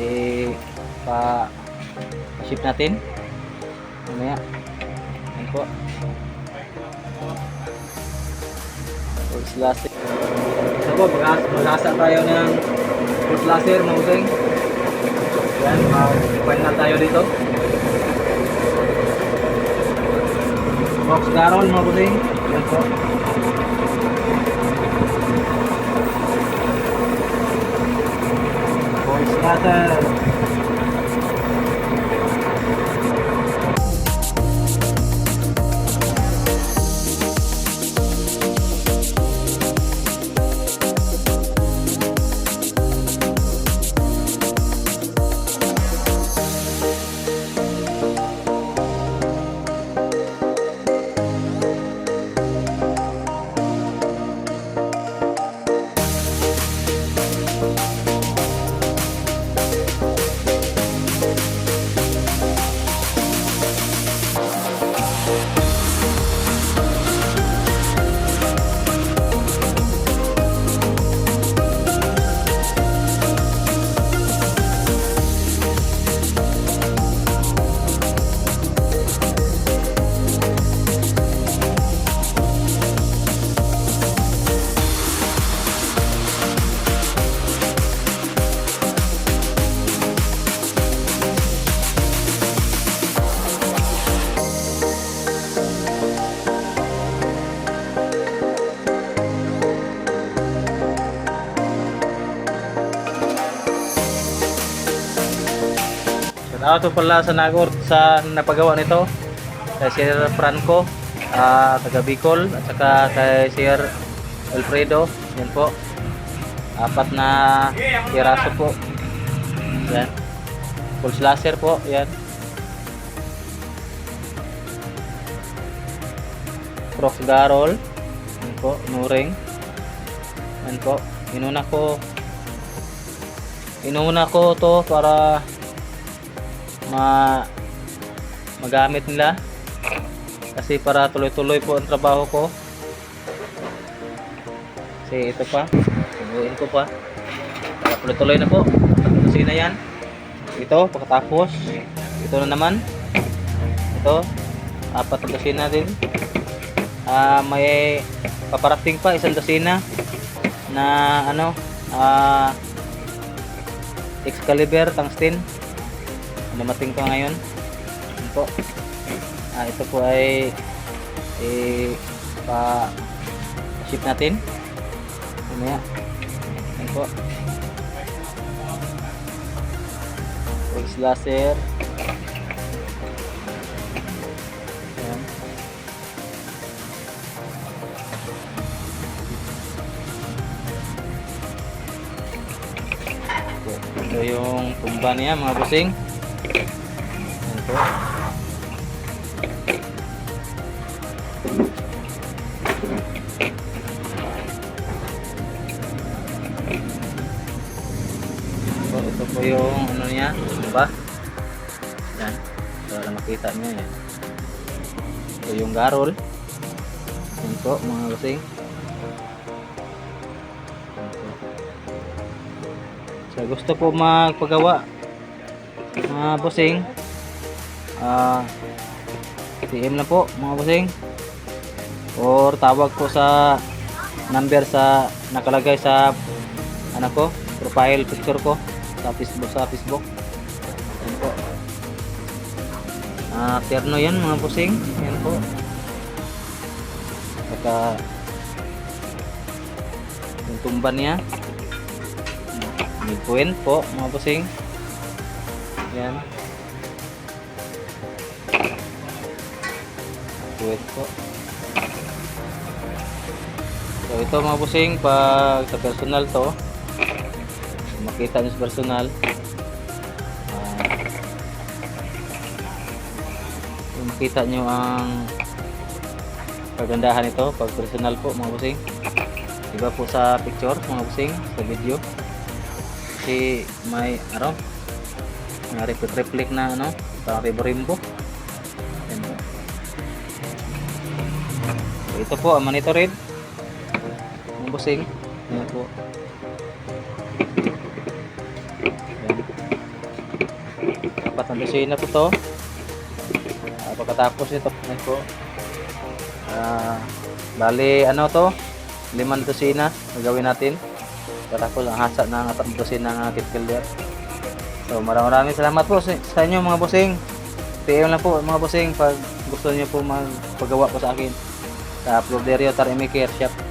eh pa ship natin. Mamaya. Yan po. Pulse laser ito po magkasa tayo ng pulse laser mga useng yan mag-find na tayo dito. Box garon mga useng yan po. Pulse laser. Shout out pala sa Nagor sa napagawa nito. Kay Sir Franco, ah, taga Bicol, at saka kay Sir Alfredo. Yan po. Apat na piraso po. Yan. Pulse laser po. Yan. Cross Garol. Yan po. Nuring. Yan po. Inuna ko Inuna ko to para ma magamit nila. Kasi para tuloy-tuloy po ang trabaho ko. Kasi ito pa subuin ko pa. Para tuloy-tuloy na po. Kasi na yan. Ito pagkatapos. Ito na naman. Ito apat na dosina din. Ah may paparating pa isang dosina na ano ah Excalibur tungsten dumating pa ngayon. Yan po ah, ito po ay eh, pa ship natin. Mamaya. Yan po. Pulse laser. Yan ito yung tumba niya mga busing po So, ito po yung ano niya, ba? Yan. Para makita niyo yan. Ito yung garol. Yan po mga kasing. Sa gusto po magpagawa mga busing ah PM lang po mga busing or tawag po sa number sa nakalagay sa ano ko profile picture ko sa Facebook sa Facebook. Yan po. Ah terno yan mga busing yan po. Saka yung tumban niya. May point po mga busing yan. Point po. So ito mga busing pag sa personal to makita nyo sa personal. Kung makita nyo ang kagandahan ito pag personal po mga busing. Iba po sa picture mga busing sa video. Kasi may ano may replic replic na ano parang rimbo Yan po. So, ito po ang monitor rin ang busing. Yan po. Yan apat na dosina po to. Pagkatapos nito po. Ah bali ano to? Limang dosina gagawin natin. Pagkatapos ang hasa ng atang dosina ng kitkelder so maraming maraming salamat po sa, sa inyo mga bossing. PM lang po mga bossing pag gusto niyo po magpagawa po sa akin sa Floderio Tar Maker Shop